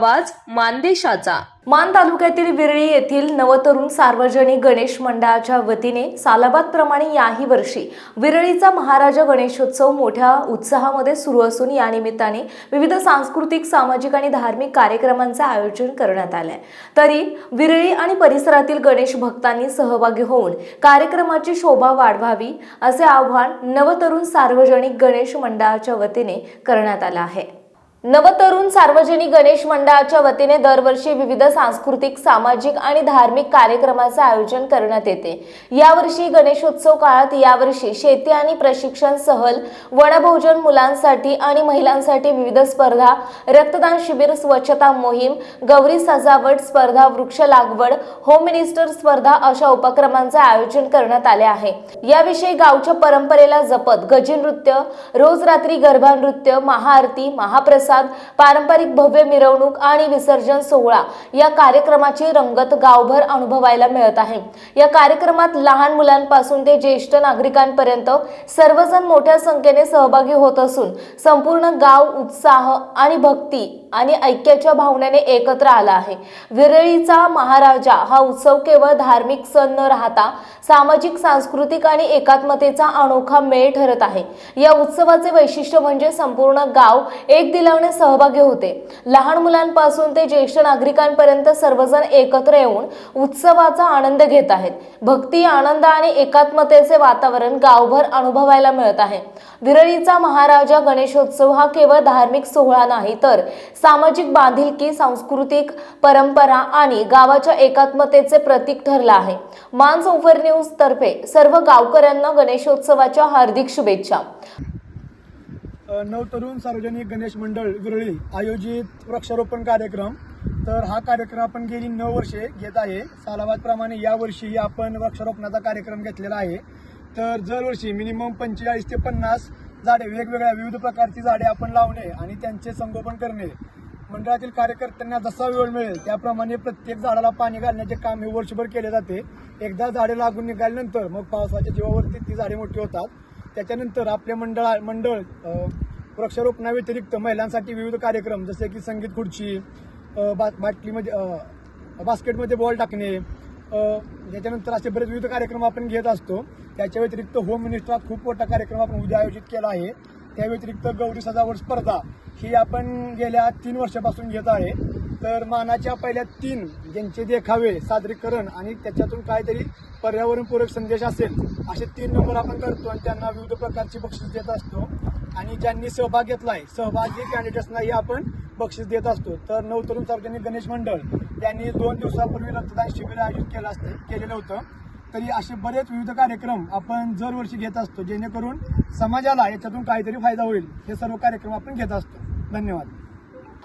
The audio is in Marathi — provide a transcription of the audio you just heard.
आवाज मानदेशाचा. मान तालुक्यातील विरळी येथील नवतरुण सार्वजनिक गणेश मंडळाच्या वतीने सालाबादप्रमाणे याही वर्षी विरळीचा महाराजा गणेशोत्सव मोठ्या उत्साहामध्ये सुरू असून या निमित्ताने विविध सांस्कृतिक सामाजिक आणि धार्मिक कार्यक्रमांचे आयोजन करण्यात आले. आहे तरी विरळी आणि परिसरातील गणेश भक्तांनी सहभागी होऊन कार्यक्रमाची शोभा वाढवावी असे आव्हान नवतरुण सार्वजनिक गणेश मंडळाच्या वतीने करण्यात आलं आहे. नवतरुण सार्वजनिक गणेश मंडळाच्या वतीने दरवर्षी विविध सांस्कृतिक सामाजिक आणि धार्मिक कार्यक्रमाचे आयोजन करण्यात येते. यावर्षी गणेशोत्सव काळात यावर्षी शेती आणि प्रशिक्षण सहल वनभोजन मुलांसाठी आणि महिलांसाठी विविध स्पर्धा रक्तदान शिबिर स्वच्छता मोहीम गौरी सजावट स्पर्धा वृक्ष लागवड होम मिनिस्टर स्पर्धा अशा उपक्रमांचे आयोजन करण्यात आले आहे. याविषयी गावच्या परंपरेला जपत गजी नृत्य रोज रात्री गरबा नृत्य महाआरती महाप्रसाद पारंपरिक भव्य मिरवणूक आणि विसर्जन सोहळा या कार्यक्रमाची रंगत गावभर अनुभवायला मिळत आहे. या कार्यक्रमात लहान मुलांपासून ते ज्येष्ठ नागरिकांपर्यंत सर्वजण मोठ्या संख्येने सहभागी होत असून संपूर्ण गाव उत्साह आणि भक्ती आणि ऐक्याच्या भावनेने एकत्र आला आहे. विरळीचा महाराजा हा उत्सव केवळ धार्मिक सण न राहता सामाजिक सांस्कृतिक आणि एकात्मतेचा अनोखा मेळ ठरत आहे. या उत्सवाचे वैशिष्ट्य म्हणजे संपूर्ण गाव एक दिलाने सहभागी होते. लहान मुलांपासून ते ज्येष्ठ नागरिकांपर्यंत सर्वजण एकत्र येऊन उत्सवाचा आनंद घेत आहेत. भक्ती आनंद आणि एकात्मतेचे वातावरण गावभर अनुभवायला मिळत आहे. विरळीचा महाराजा गणेशोत्सव हा केवळ धार्मिक सोहळा नाही तर सामाजिक बांधिलकी सांस्कृतिक परंपरा आणि गावाच्या एकात्मतेचे प्रतीक ठरला आहे. मान ओव्हर न्यूज तर्फे सर्व गावकऱ्यांना गणेशोत्सवाच्या हार्दिक शुभेच्छा. नवतरुण सार्वजनिक गणेश मंडळ विरळी आयोजित वृक्षारोपण कार्यक्रम. तर हा कार्यक्रम आपण गेली नऊ वर्षे घेत आहे. सालाबादप्रमाणे यावर्षी आपण वृक्षारोपणाचा कार्यक्रम घेतलेला आहे. तर दरवर्षी मिनिमम पंचेचाळीस ते पन्नास झाडे वेगवेगळ्या विविध प्रकारची झाडे आपण लावणे आणि त्यांचे संगोपन करणे. मंडळातील कार्यकर्त्यांना जसा वेळ मिळेल त्याप्रमाणे प्रत्येक झाडाला पाणी घालण्याचे काम हे वर्षभर केले जाते. एकदा झाडे लागून निघाल्यानंतर मग पावसाच्या जीवावरती ती झाडे मोठी होतात. त्याच्यानंतर आपले मंडळ मंडळ वृक्षारोपणाव्यतिरिक्त महिलांसाठी विविध कार्यक्रम जसे की संगीत खुर्ची बा बाटलीमध्ये बास्केटमध्ये बॉल टाकणे त्याच्यानंतर असे बरेच विविध कार्यक्रम आपण घेत असतो. त्याच्या व्यतिरिक्त होम मिनिस्टरात खूप मोठा कार्यक्रम आपण उद्या आयोजित केला आहे. त्या व्यतिरिक्त गौरी सजावट स्पर्धा ही आपण गेल्या तीन वर्षापासून घेत आहे. तर मानाच्या पहिल्या तीन ज्यांचे देखावे सादरीकरण आणि त्याच्यातून काहीतरी पर्यावरणपूरक संदेश असेल असे तीन नंबर आपण करतो आणि त्यांना विविध प्रकारची बक्षीस देत असतो. आणि ज्यांनी सहभाग घेतला आहे सहभागी कॅन्डिडेट्सनाही आपण बक्षीस देत असतो. तर नवतरुण सार्वजनिक गणेश मंडळ त्यांनी दोन दिवसापूर्वी रक्तदान शिबिर आयोजित केलं असतं केलेलं होतं. तरी असे बरेच विविध कार्यक्रम आपण दरवर्षी घेत असतो जेणेकरून समाजाला याच्यातून काहीतरी फायदा होईल. हे सर्व कार्यक्रम आपण घेत असतो. धन्यवाद.